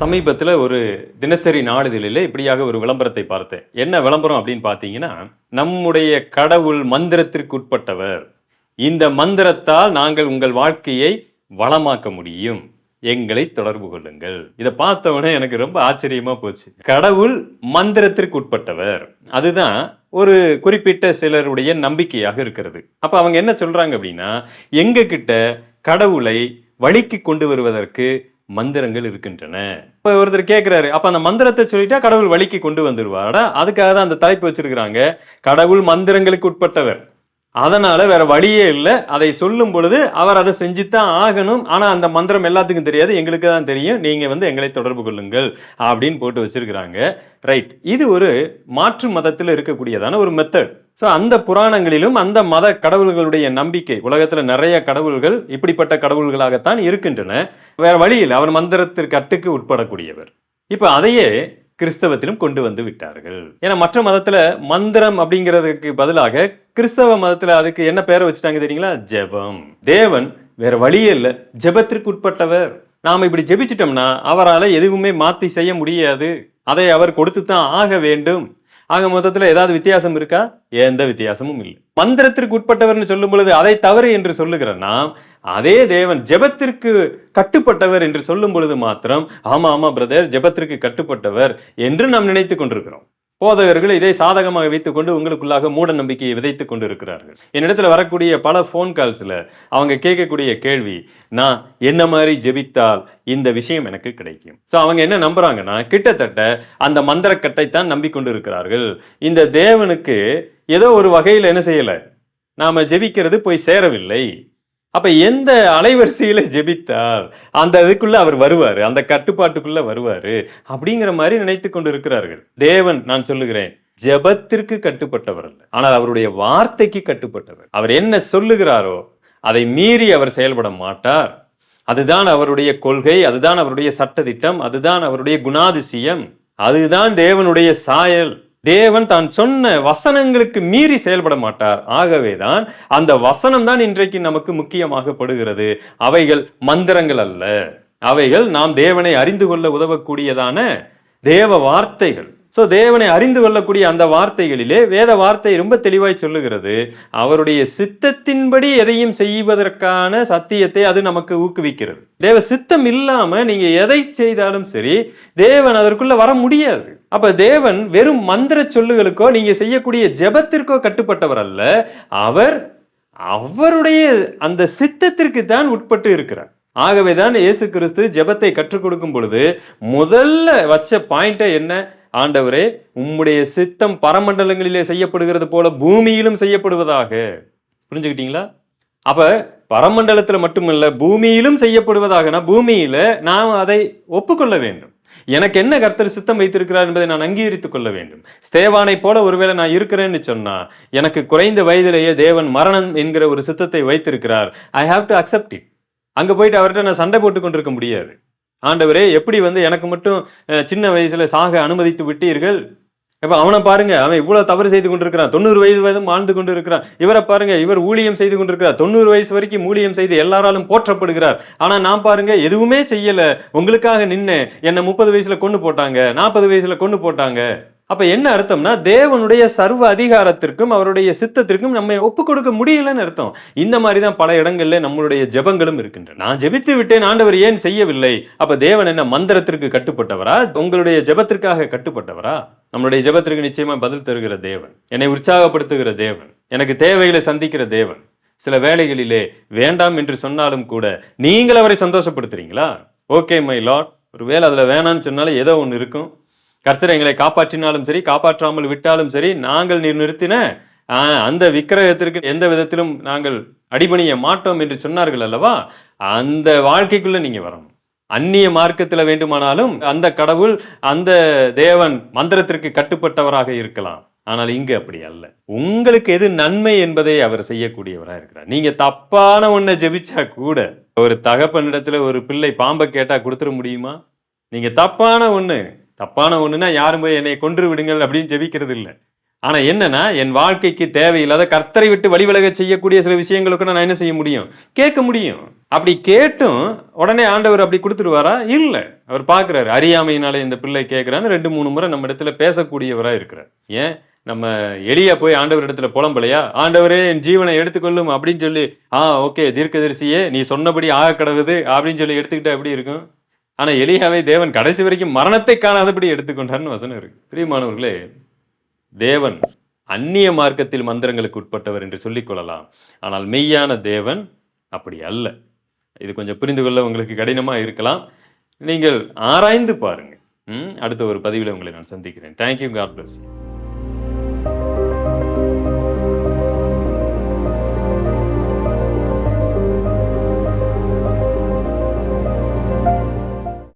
சமீபத்தில் ஒரு தினசரி நாளிதழில் இப்படியாக ஒரு விளம்பரத்தை பார்த்தேன். என்ன விளம்பரம் அப்படின்னு பார்த்தீங்கன்னா நம்முடைய கடவுள் மந்திரத்திற்கு உட்பட்டவர். இந்த மந்திரத்தால் நாங்கள் உங்கள் வாழ்க்கையை வளமாக்க முடியும். எங்களை தொடர்பு கொள்ளுங்கள். இதை பார்த்தவொடனே எனக்கு ரொம்ப ஆச்சரியமா போச்சு. கடவுள் மந்திரத்திற்கு உட்பட்டவர். அதுதான் ஒரு குறிப்பிட்ட சிலருடைய நம்பிக்கையாக இருக்கிறது. அப்ப அவங்க என்ன சொல்றாங்க அப்படின்னா எங்க கிட்ட கடவுளை வழிக்கு கொண்டு வருவதற்கு மந்திரங்கள் இருக்கின்றன. இப்போ ஒருத்தர் கேட்குறாரு அப்போ அந்த மந்திரத்தை சொல்லிட்டா கடவுள் வழிக்கு கொண்டு வந்துடுவாரா அதுக்காக தான் அந்த தலைப்பு வச்சிருக்கிறாங்க. கடவுள் மந்திரங்களுக்கு உட்பட்டவர். அதனால வேற வழியே இல்லை. அதை சொல்லும் பொழுது அவர் அதை செஞ்சுத்தான் ஆகணும். ஆனால் அந்த மந்திரம் எல்லாத்துக்கும் தெரியாது. எங்களுக்கு தான் தெரியும். நீங்கள் வந்து எங்களை தொடர்பு கொள்ளுங்கள் அப்படின்னு போட்டு வச்சிருக்கிறாங்க. ரைட் இது ஒரு மாற்று மதத்தில் இருக்கக்கூடியதான ஒரு மெத்தட் ஸோ அந்த புராணங்களிலும் அந்த மத கடவுள்களுடைய நம்பிக்கை உலகத்தில் நிறைய கடவுள்கள் இப்படிப்பட்ட கடவுள்களாகத்தான் இருக்கின்றன. வேற வழியில் அவர் மந்திரத்திற்கு அட்டுக்கு உட்படக்கூடியவர். இப்போ அதையே கிறிஸ்தவத்திலும் கொண்டு வந்து விட்டார்கள். ஏன்னா மற்ற மதத்தில் மந்திரம் அப்படிங்கிறதுக்கு பதிலாக கிறிஸ்தவ மதத்தில் அதுக்கு என்ன பேரை வச்சுட்டாங்க தெரியுங்களா? ஜெபம். தேவன் வேற வழியே இல்லை ஜெபத்திற்கு உட்பட்டவர். நாம் இப்படி ஜெபிச்சிட்டோம்னா அவரால் எதுவுமே மாற்றி செய்ய முடியாது. அதை அவர் கொடுத்து தான் ஆக வேண்டும். ஆக மொத்தத்தில் ஏதாவது வித்தியாசம் இருக்கா? எந்த வித்தியாசமும் இல்லை. மந்திரத்திற்கு உட்பட்டவர்னு சொல்லும் பொழுது அதை தவறு என்று சொல்லுகிற நாம் அதே தேவன் ஜெபத்திற்கு கட்டுப்பட்டவர் என்று சொல்லும் பொழுது மாத்திரம் ஆமா ஆமா பிரதர் ஜெபத்திற்கு கட்டுப்பட்டவர் என்று நாம் நினைத்து கொண்டிருக்கிறோம். போதகர்கள் இதை சாதகமாக வைத்துக்கொண்டு உங்களுக்குள்ளாக மூட நம்பிக்கையை விதைத்துக் கொண்டு இருக்கிறார்கள் என்னிடத்துல வரக்கூடிய பல ஃபோன் கால்ஸில் அவங்க கேட்கக்கூடிய கேள்வி நான் என்ன மாதிரி ஜெபித்தால் இந்த விஷயம் எனக்கு கிடைக்கும்? ஸோ அவங்க என்ன நம்புறாங்கன்னா கிட்டத்தட்ட அந்த மந்திரக்கட்டை தான் நம்பிக்கொண்டு இருக்கிறார்கள் இந்த தேவனுக்கு ஏதோ ஒரு வகையில் என்ன செய்யலை? நாம ஜெபிக்கிறது போய் சேரவில்லை. அப்ப எந்த அலைவரிசையில ஜெபித்தால் அந்த இதுக்குள்ள அவர் வருவாரு அந்த கட்டுப்பாட்டுக்குள்ள வருவாரு அப்படிங்கிற மாதிரி நினைத்து கொண்டு இருக்கிறார்கள் தேவன் நான் சொல்லுகிறேன் ஜெபத்திற்கு கட்டுப்பட்டவர் அல்ல. ஆனால் அவருடைய வார்த்தைக்கு கட்டுப்பட்டவர். அவர் என்ன சொல்லுகிறாரோ அதை மீறி அவர் செயல்பட மாட்டார். அதுதான் அவருடைய கொள்கை அதுதான் அவருடைய சட்டதிட்டம் அதுதான் அவருடைய குணாதிசயம் அதுதான் தேவனுடைய சாயல். தேவன் தான் சொன்ன வசனங்களுக்கு மீறி செயல்பட மாட்டார். ஆகவேதான் அந்த வசனம் தான் இன்றைக்கு நமக்கு முக்கியமாகப்படுகிறது. அவைகள் மந்திரங்கள் அல்ல. அவைகள் நாம் தேவனை அறிந்து கொள்ள உதவக்கூடியதான தேவ வார்த்தைகள். ஸோ தேவனை அறிந்து கொள்ளக்கூடிய அந்த வார்த்தைகளிலே வேத வார்த்தை ரொம்ப தெளிவாய் சொல்லுகிறது. அவருடைய சித்தத்தின்படி எதையும் செய்வதற்கான சத்தியத்தை அது நமக்கு ஊக்குவிக்கிறது. தேவ சித்தம் இல்லாமல் நீங்கள் எதை செய்தாலும் சரி தேவன் அதற்குள்ளே வர முடியாது. அப்ப தேவன் வெறும் மந்திர சொல்லுகளுக்கோ நீங்க செய்யக்கூடிய ஜெபத்திற்கோ கட்டுப்பட்டவர் அல்ல. அவர் அவருடைய அந்த சித்தத்திற்கு தான் உட்பட்டு இருக்கிறார். ஆகவே தான் இயேசு கிறிஸ்து ஜெபத்தை கற்றுக் கொடுக்கும் பொழுது முதல்ல வச்ச பாயிண்டே என்ன? ஆண்டவரே உம்முடைய சித்தம் பரமண்டலங்களிலே செய்யப்படுகிறது போல பூமியிலும் செய்யப்படுவதாக. புரிஞ்சுக்கிட்டீங்களா? அப்ப பரமண்டலத்தில் மட்டுமல்ல பூமியிலும் செய்யப்படுவதாகனா பூமியில நாம் அதை ஒப்புக்கொள்ள வேண்டும். எனக்கு என்ன கர்த்தர் சித்தம் வைத்திருக்கிறார் என்பதை நான் அங்கீகரித்துக் கொள்ள வேண்டும். ஸ்தேவானை போல ஒருவேளை நான் இருக்கிறேன்னு சொன்னா எனக்கு குறைந்த வயதிலேயே தேவன் மரணம் என்கிற ஒரு சித்தத்தை வைத்திருக்கிறார். I have to accept it அங்க போயிட்டு அவர்கிட்ட நான் சண்டை போட்டு கொண்டிருக்க முடியாது. ஆண்டவரே எப்படி வந்து எனக்கு மட்டும் சின்ன வயசுல சாக அனுமதித்து விட்டீர்கள்? இப்போ அவனை பாருங்க அவன் இவ்வளோ தவறு செய்து கொண்டிருக்கிறான். தொண்ணூறு வயது வயதும் வாழ்ந்து கொண்டு இருக்கிறான் இவரை பாருங்க இவர் ஊழியம் செய்து கொண்டிருக்கிறார். தொண்ணூறு வயசு வரைக்கும் ஊழியம் செய்து எல்லாராலும் போற்றப்படுகிறார். ஆனால் நான் பாருங்க எதுவுமே செய்யலை. உங்களுக்காக நின்று என்னை முப்பது வயசில் கொண்டு போட்டாங்க நாற்பது வயசில் கொண்டு போட்டாங்க. அப்ப என்ன அர்த்தம்னா தேவனுடைய சர்வ அதிகாரத்திற்கும் அவருடைய சித்தத்திற்கும் நம்ம ஒப்பு கொடுக்க முடியலன்னு அர்த்தம். இந்த மாதிரி தான் பல இடங்கள்ல நம்மளுடைய ஜெபங்களும் இருக்கின்றன. நான் ஜெபித்து விட்டேன் ஆண்டவர் ஏன் செய்யவில்லை? அப்ப தேவன் என்ன மந்திரத்திற்கு கட்டுப்பட்டவரா? உங்களுடைய ஜெபத்திற்காக கட்டுப்பட்டவரா? நம்மளுடைய ஜெபத்திற்கு நிச்சயமா பதில் தருகிற தேவன். என்னை உற்சாகப்படுத்துகிற தேவன். எனக்கு தேவைகளை சந்திக்கிற தேவன். சில வேலைகளிலே வேண்டாம் என்று சொன்னாலும் கூட நீங்கள் அவரை சந்தோஷப்படுத்துறீங்களா? ஓகே மை லாட் ஒரு வேளை அதுல வேணாம்னு சொன்னாலும் ஏதோ ஒன்று இருக்கும். கர்த்தர் எங்களை காப்பாற்றினாலும் சரி காப்பாற்றாமல் விட்டாலும் சரி நாங்கள் நீர் நிறுத்தின அந்த விக்கிரகத்திற்கு எந்த விதத்திலும் நாங்கள் அடிபணிய மாட்டோம் என்று சொன்னார்கள் அல்லவா? அந்த வாழ்க்கைக்குள்ள நீங்க வரணும். அந்நிய மார்க்கத்தில் வேண்டுமானாலும் அந்த கடவுள் அந்த தேவன் மந்திரத்திற்கு கட்டுப்பட்டவராக இருக்கலாம். ஆனால் இங்கு அப்படி அல்ல. உங்களுக்கு எது நன்மை என்பதை அவர் செய்யக்கூடியவராக இருக்கிறார். நீங்க தப்பான ஒன்றை ஜெபிச்சா கூட ஒரு தகப்பனிடத்துல ஒரு பிள்ளை பாம்பை கேட்டா கொடுத்துட முடியுமா? நீங்க தப்பான ஒன்று தப்பான ஒன்றுனா யாரும் போய் என்னை கொன்று விடுங்கள் அப்படின்னு ஜெபிக்கிறது இல்லை ஆனால் என்னன்னா என் வாழ்க்கைக்கு தேவையில்லாத கர்த்தரை விட்டு வழிவிலக செய்யக்கூடிய சில விஷயங்களுக்கு நான் என்ன செய்ய முடியும்? கேட்க முடியும். அப்படி கேட்டும் உடனே ஆண்டவர் அப்படி கொடுத்துருவாரா? இல்லை. அவர் பார்க்குறாரு அறியாமையினால இந்த பிள்ளை கேட்குறான்னு ரெண்டு மூணு முறை நம்ம இடத்துல பேசக்கூடியவராக இருக்கிறார். ஏன்? நம்ம எளியா போய் ஆண்டவர் இடத்துல புலம்பலையா? ஆண்டவரே என் ஜீவனை எடுத்துக்கொள்ளும் அப்படின்னு சொல்லி ஆ ஓகே தீர்க்கதரிசியே நீ சொன்னபடி ஆக கிடவுது அப்படின்னு சொல்லி எடுத்துக்கிட்டா எப்படி இருக்கும்? ஆனால் எலியாவை தேவன் கடைசி வரைக்கும் மரணத்தை காணாதபடி எடுத்துக்கொண்டார்னு வசனம் இருக்கு. பிரியமானவர்களே தேவன் அந்நிய மார்க்கத்தில் மந்திரங்களுக்கு உட்பட்டவர் என்று சொல்லிக் கொள்ளலாம். ஆனால் மெய்யான தேவன் அப்படி அல்ல. இது கொஞ்சம் புரிந்து கொள்ள உங்களுக்கு கடினமாக இருக்கலாம். நீங்கள் ஆராய்ந்து பாருங்கள். அடுத்த ஒரு பதிவில் உங்களை நான் சந்திக்கிறேன். Thank you God plus